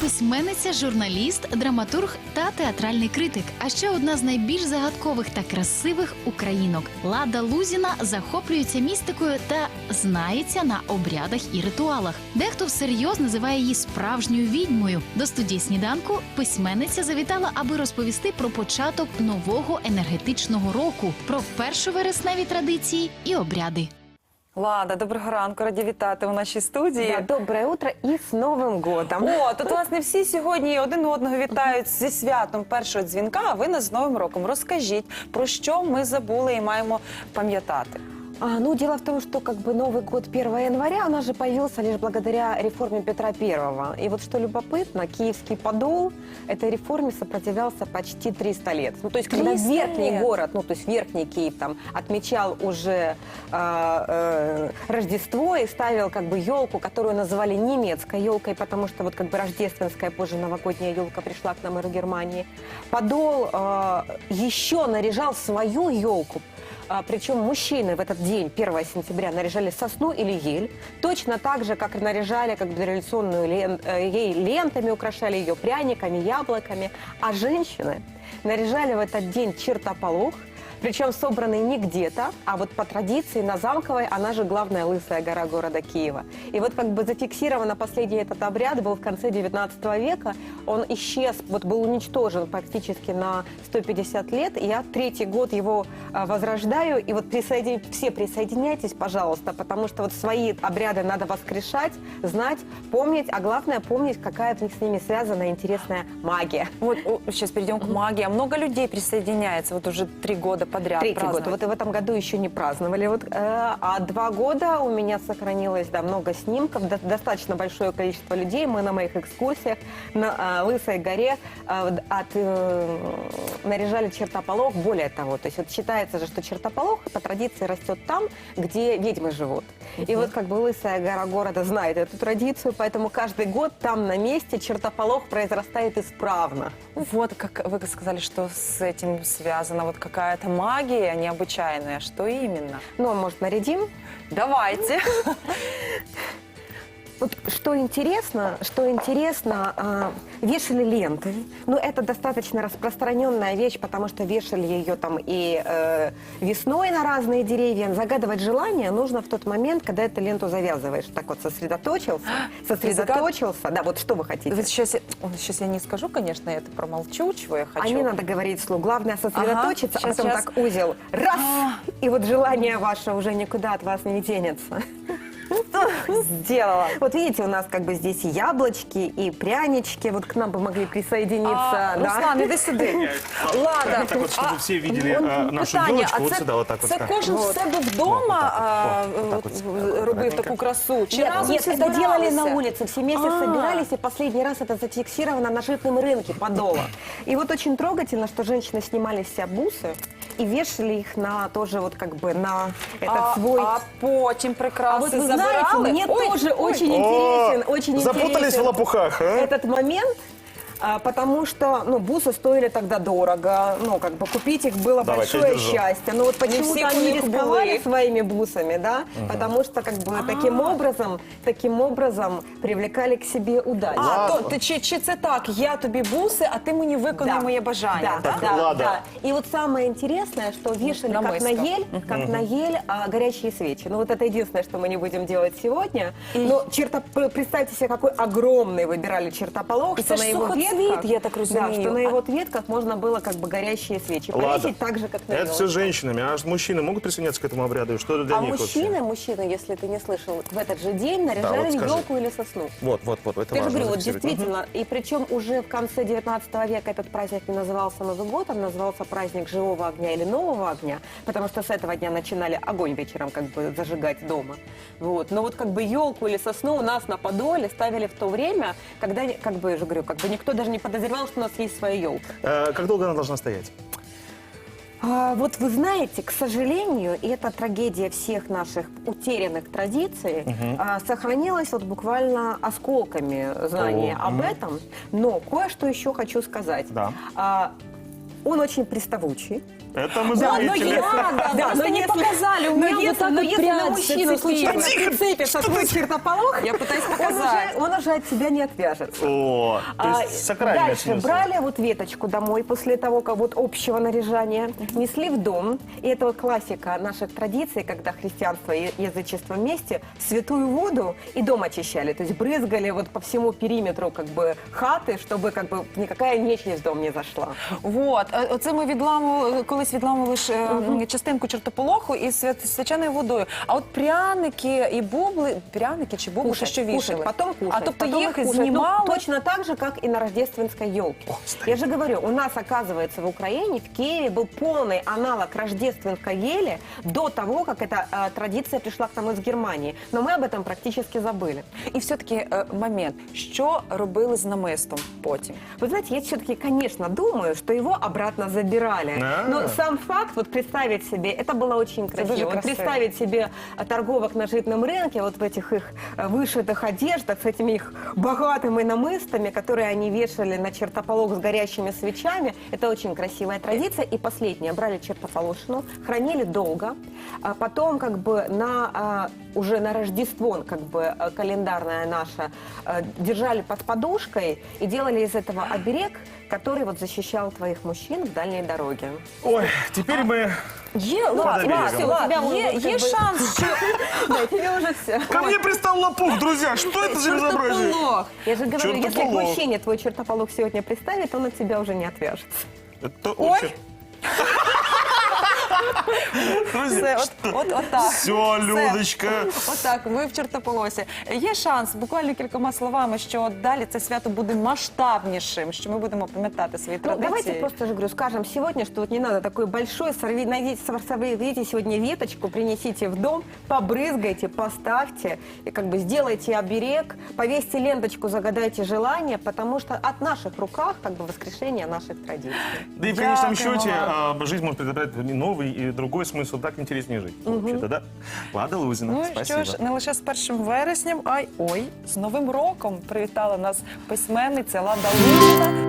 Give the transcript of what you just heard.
письменниця, журналіст, драматург та театральний критик. А ще одна з найбільш загадкових та красивих українок. Лада Лузіна захоплюється містикою та знається на обрядах і ритуалах. Дехто всерйоз називає її справжньою відьмою. До студії сніданку письменниця завітала, аби розповісти про початок нового енергетичного року, про першовересневі традиції і обряди. Лада, доброго ранку, раді вітати у нашій студії. Да, доброе утро і з Новим годом! О, тут власне всі сьогодні один одного вітають зі святом першого дзвінка. А ви нас з Новим роком розкажіть про що ми забули і маємо пам'ятати. А, ну, дело в том, что как бы Новый год 1 января, у нас же появился лишь благодаря реформе Петра Первого. И вот что любопытно, Киевский подол этой реформе сопротивлялся почти 300 лет. Ну, то есть, когда 300 верхний лет? город, ну, то есть верхний Киев там отмечал уже а, э, Рождество и ставил как бы елку, которую называли немецкой елкой, потому что вот как бы рождественская, позже новогодняя елка пришла к нам из Германии. Подол э, еще наряжал свою елку, а, причем мужчины в этот день, 1 сентября, наряжали сосну или ель, точно так же, как наряжали как бы дореволюционную лен- э, ей лентами, украшали ее пряниками, яблоками. А женщины наряжали в этот день чертополох, причем собранный не где-то, а вот по традиции на Замковой, она же главная лысая гора города Киева. И вот как бы зафиксировано последний этот обряд был в конце 19 века. Он исчез, вот был уничтожен практически на 150 лет. И я третий год его а, возрождаю. И вот присоедин... все присоединяйтесь, пожалуйста, потому что вот свои обряды надо воскрешать, знать, помнить, а главное помнить, какая в них с ними связана интересная магия. Вот сейчас перейдем к магии. А Много людей присоединяется вот уже три года подряд. Третий год. Вот и в этом году еще не праздновали. Вот, э, а два года у меня сохранилось да, много снимков, до- достаточно большое количество людей. Мы на моих экскурсиях на э, Лысой горе э, от, э, наряжали чертополох. Более того, то есть вот считается же, что чертополох по традиции растет там, где ведьмы живут. И вот как бы Лысая гора города знает эту традицию, поэтому каждый год там на месте чертополох произрастает исправно. Вот как вы сказали, что с этим связана вот какая-то магия необычайная. Что именно? Ну, а может, нарядим? Давайте. Вот что интересно, что интересно, а, вешали ленты. Ну, это достаточно распространенная вещь, потому что вешали ее там и э, весной на разные деревья. Загадывать желание нужно в тот момент, когда эту ленту завязываешь. Так вот сосредоточился, сосредоточился. Да, вот что вы хотите? Вот сейчас, сейчас я не скажу, конечно, я это промолчу, чего я хочу. А не надо говорить вслух. Главное сосредоточиться, Ага, а потом щас, так узел. Раз! И вот желание ваше уже никуда от вас не денется. Сделала. Вот видите, у нас как бы здесь и яблочки, и прянички. Вот к нам бы могли присоединиться. А, да. Руслан, іди сюди. Лада, Так вот, чтобы а, все видели он- а, нашу питання, елочку, а вот це, сюда, вот так вот Це ставь. кожен в себе вдома а, вот. Вот так вот от, сюди, робив таку красу? Чи Нет, разом нет, всі это делали на збиралися? улице, все вместе А. собирались, и последний раз это зафиксировано на житном рынке Подола. И вот очень трогательно, что женщины снимали с себя бусы и вешали их на тоже вот как бы на этот а, свой... а потім А прикраси вот вы забирали? знаете, мне Ой, тоже ой. очень интересен, очень запутались интересен в лопухах, а? этот момент. а, потому что, ну, бусы стоили тогда дорого, ну, как бы купить их было Давайте, большое я держу. счастье. Но вот почему-то всех у они них рисковали были. своими бусами, да, потому что, как бы, таким образом, таким образом привлекали к себе удачу. А, то, ти, чи, чи це так? Я тобі буси, а ти мені виконай моє бажання. Да, так? да, Лада. да. И вот самое интересное, что вешали как Намысто. на ель, как на ель а, горящие свечи. Ну вот это единственное, что мы не будем делать сегодня. Но черто, п- представьте себе, какой огромный выбирали чертополох, И что это на ж его сухоцвет, ветках, я так да, разумею. что на А- его ветках можно было как бы горящие свечи Ладно. повесить так же, как на Это елке. все с женщинами. А мужчины могут присоединяться к этому обряду? И Что для А них мужчины, вообще? мужчины, если ты не слышал, в этот же день наряжали вот скажи. елку или сосну. Вот, вот, вот. Это Я же важно говорю, вот зафиксировать. действительно, и причем уже в конце 19 века этот праздник не назывался Новый год, он назывался праздник живого огня или нового огня, потому что с этого дня начинали огонь вечером как бы зажигать дома. Вот. Но вот как бы елку или сосну у нас на Подоле ставили в то время, когда, как бы, я же говорю, как бы никто даже не подозревал, что у нас есть своя елка. Э, Как долго она должна стоять? А, вот вы знаете, к сожалению, и это трагедия всех наших утерянных традиций, а, сохранилась вот буквально осколками знания О, об мгм. этом. Но кое-что еще хочу сказать. Да. А, он очень приставучий. Это мы Да, но заметили. если- да, да, Просто но не если- показали, у меня вот если, так но вот если на прядь мужчину зацепила. случайно прицепится твой чертополох, Я пытаюсь он показать. уже, он уже от тебя не отвяжется. О, то А, есть сакральный Дальше смысл. брали вот веточку домой после того, как вот общего наряжания, несли в дом. И это вот классика наших традиций, когда христианство и язычество вместе, святую воду и дом очищали. То есть брызгали вот по всему периметру как бы хаты, чтобы как бы никакая нечисть в дом не зашла. Вот, е, оце ми відламували, колись відламували ж, е, частинку чертополоху із свят- свяченою водою. А от пряники і бубли, пряники чи бубли, Кушать, що кушать, вішали? потом кушать. А тобто потом їх их кушать. знімали? Ну, точно так же, как и на рождественской елке. Я же говорю, у нас, оказывается, в Украине, в Киеве был полный аналог рождественской ели до того, как эта э, традиция пришла к нам из Германии. Но мы об этом практически забыли. І все-таки е, момент, що робили з намистом потім? Вы знаете, я все-таки, конечно, думаю, что его обратно забирали. А. Но сам факт, вот представить себе, это было очень красиво. дуже Вот красиво. представить себе а, торговок на житном рынке, вот в этих их а, вышитых одеждах, с этими их богатыми намыстами, которые они вешали на чертополох с горящими свечами, это очень красивая традиция. И последнее, брали чертополошину, хранили долго, а потом как бы на, а, уже на Рождество, как бы а, календарная наша, держали под подушкой и делали из этого оберег, который вот защищал твоих мужчин в дальней дороге. Ой, теперь мы... Є, Под ладно, оберегом. все, ладно, Тебя є, уже є как бы- шанс, що Да, тебе уже все. Ко мне пристал лопух, друзья, что это за безобразие? чертополох. Я же говорю, если к Чертополох. мужчине твой чертополох сегодня приставит, он от тебя уже не отвяжется. Это Ой. очень... Все, от, от, от так. Все, Людочка. Отак, ви в чертополосі. Є шанс, буквально кількома словами, що далі це свято буде масштабнішим, що ми будемо пам'ятати свої Ну, традиції. давайте просто же говорю, скажем сегодня, что вот не надо такой большой, сорви, найдите, сорвите сегодня веточку, принесите в дом, побрызгайте, поставьте, и как бы сделайте оберег, повесьте ленточку, загадайте желание, потому что от наших руках как бы воскрешение наших традиций. Да и в конечном Дякуємо счете вам. а, жизнь может приобретать и и другой смисл, так інтересніше жити. Угу. Взагалі, да? Лада Лузіна, Ну спасибо. що ж, не лише з першим вересням, а й ой, з Новим роком привітала нас письменниця Лада Лузіна.